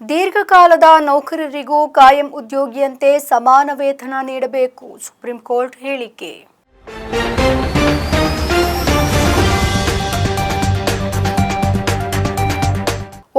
ದೀರ್ಘಕಾಲದ ನೌಕರರಿಗೂ ಕಾಯಂ ಉದ್ಯೋಗಿಯಂತೆ ಸಮಾನ ವೇತನ ನೀಡಬೇಕು. ಸುಪ್ರೀಂ ಕೋರ್ಟ್ ಹೇಳಿಕೆ.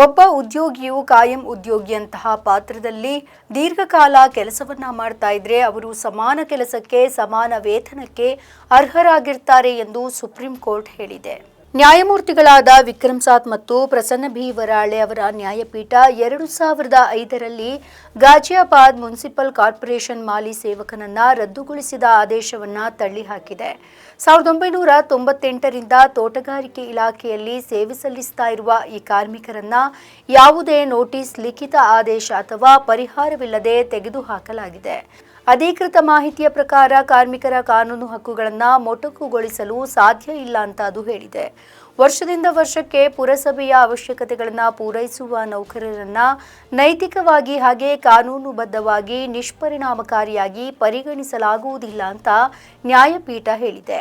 ಒಬ್ಬ ಉದ್ಯೋಗಿಯು ಕಾಯಂ ಉದ್ಯೋಗಿಯಂತಹ ಪಾತ್ರದಲ್ಲಿ ದೀರ್ಘಕಾಲ ಕೆಲಸವನ್ನ ಮಾಡ್ತಾ ಇದ್ರೆ ಅವರು ಸಮಾನ ಕೆಲಸಕ್ಕೆ, ಸಮಾನ ವೇತನಕ್ಕೆ ಅರ್ಹರಾಗಿರ್ತಾರೆ ಎಂದು ಸುಪ್ರೀಂ ಕೋರ್ಟ್ ಹೇಳಿದೆ. ನ್ಯಾಯಮೂರ್ತಿಗಳಾದ ವಿಕ್ರಮ್ ಸಾತ್ ಮತ್ತು ಪ್ರಸನ್ನ ಬಿ ವರಾಳೆ ಅವರ ನ್ಯಾಯಪೀಠ ಎರಡು ಸಾವಿರದ ಐದರಲ್ಲಿ ಗಾಜಿಯಾಬಾದ್ ಮುನ್ಸಿಪಲ್ ಕಾರ್ಪೊರೇಷನ್ ಮಾಲಿ ಸೇವಕನನ್ನ ರದ್ದುಗೊಳಿಸಿದ ಆದೇಶವನ್ನ ತಳ್ಳಿಹಾಕಿದೆ. ಸಾವಿರದ ಒಂಬೈನೂರ ತೊಂಬತ್ತೆಂಟರಿಂದ ತೋಟಗಾರಿಕೆ ಇಲಾಖೆಯಲ್ಲಿ ಸೇವೆ ಸಲ್ಲಿಸ್ತಾ ಇರುವ ಈ ಕಾರ್ಮಿಕರನ್ನ ಯಾವುದೇ ನೋಟಿಸ್ ಲಿಖಿತ ಆದೇಶ ಅಥವಾ ಪರಿಹಾರವಿಲ್ಲದೆ ತೆಗೆದುಹಾಕಲಾಗಿದೆ. ಅಧಿಕೃತ ಮಾಹಿತಿಯ ಪ್ರಕಾರ ಕಾರ್ಮಿಕರ ಕಾನೂನು ಹಕ್ಕುಗಳನ್ನು ಮೊಟಕುಗೊಳಿಸಲು ಸಾಧ್ಯ ಇಲ್ಲ ಅಂತ ಅದು ಹೇಳಿದೆ. ವರ್ಷದಿಂದ ವರ್ಷಕ್ಕೆ ಪುರಸಭೆಯ ಅವಶ್ಯಕತೆಗಳನ್ನು ಪೂರೈಸುವ ನೌಕರರನ್ನ ನೈತಿಕವಾಗಿ ಹಾಗೆ ಕಾನೂನುಬದ್ಧವಾಗಿ ನಿಷ್ಪರಿಣಾಮಕಾರಿಯಾಗಿ ಪರಿಗಣಿಸಲಾಗುವುದಿಲ್ಲ ಅಂತ ನ್ಯಾಯಪೀಠ ಹೇಳಿದೆ.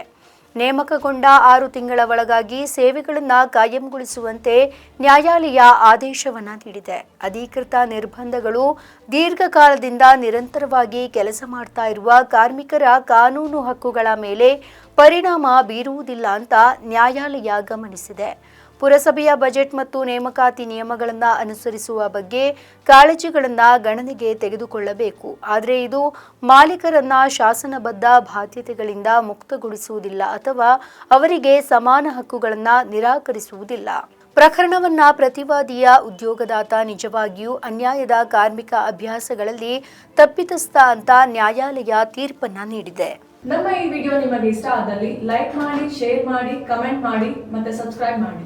ನೇಮಕಗೊಂಡ ಆರು ತಿಂಗಳ ಒಳಗಾಗಿ ಸೇವೆಗಳನ್ನು ಕಾಯಂಗೊಳಿಸುವಂತೆ ನ್ಯಾಯಾಲಯ ಆದೇಶವನ್ನು ನೀಡಿದೆ. ಅಧಿಕೃತ ನಿರ್ಬಂಧಗಳು ದೀರ್ಘಕಾಲದಿಂದ ನಿರಂತರವಾಗಿ ಕೆಲಸ ಮಾಡ್ತಾ ಇರುವ ಕಾರ್ಮಿಕರ ಕಾನೂನು ಹಕ್ಕುಗಳ ಮೇಲೆ ಪರಿಣಾಮ ಬೀರುವುದಿಲ್ಲ ಅಂತ ನ್ಯಾಯಾಲಯ ಗಮನಿಸಿದೆ. ಪುರಸಭೆಯ ಬಜೆಟ್ ಮತ್ತು ನೇಮಕಾತಿ ನಿಯಮಗಳನ್ನು ಅನುಸರಿಸುವ ಬಗ್ಗೆ ಕಾಳಜಿಗಳನ್ನು ಗಣನೆಗೆ ತೆಗೆದುಕೊಳ್ಳಬೇಕು. ಆದರೆ ಇದು ಮಾಲೀಕರನ್ನ ಶಾಸನಬದ್ಧ ಬಾಧ್ಯತೆಗಳಿಂದ ಮುಕ್ತಗೊಳಿಸುವುದಿಲ್ಲ ಅಥವಾ ಅವರಿಗೆ ಸಮಾನ ಹಕ್ಕುಗಳನ್ನು ನಿರಾಕರಿಸುವುದಿಲ್ಲ. ಪ್ರಕರಣವನ್ನ ಪ್ರತಿವಾದಿಯ ಉದ್ಯೋಗದಾತ ನಿಜವಾಗಿಯೂ ಅನ್ಯಾಯದ ಕಾರ್ಮಿಕ ಅಭ್ಯಾಸಗಳಲ್ಲಿ ತಪ್ಪಿತಸ್ಥ ಅಂತ ನ್ಯಾಯಾಲಯ ತೀರ್ಪನ್ನ ನೀಡಿದೆ. ನಮ್ಮ ಈ ವಿಡಿಯೋ ನಿಮಗೆ ಇಷ್ಟ ಆದಲ್ಲಿ ಲೈಕ್ ಮಾಡಿ, ಶೇರ್ ಮಾಡಿ, ಕಮೆಂಟ್ ಮಾಡಿ ಮತ್ತೆ ಸಬ್ಸ್ಕ್ರೈಬ್ ಮಾಡಿ.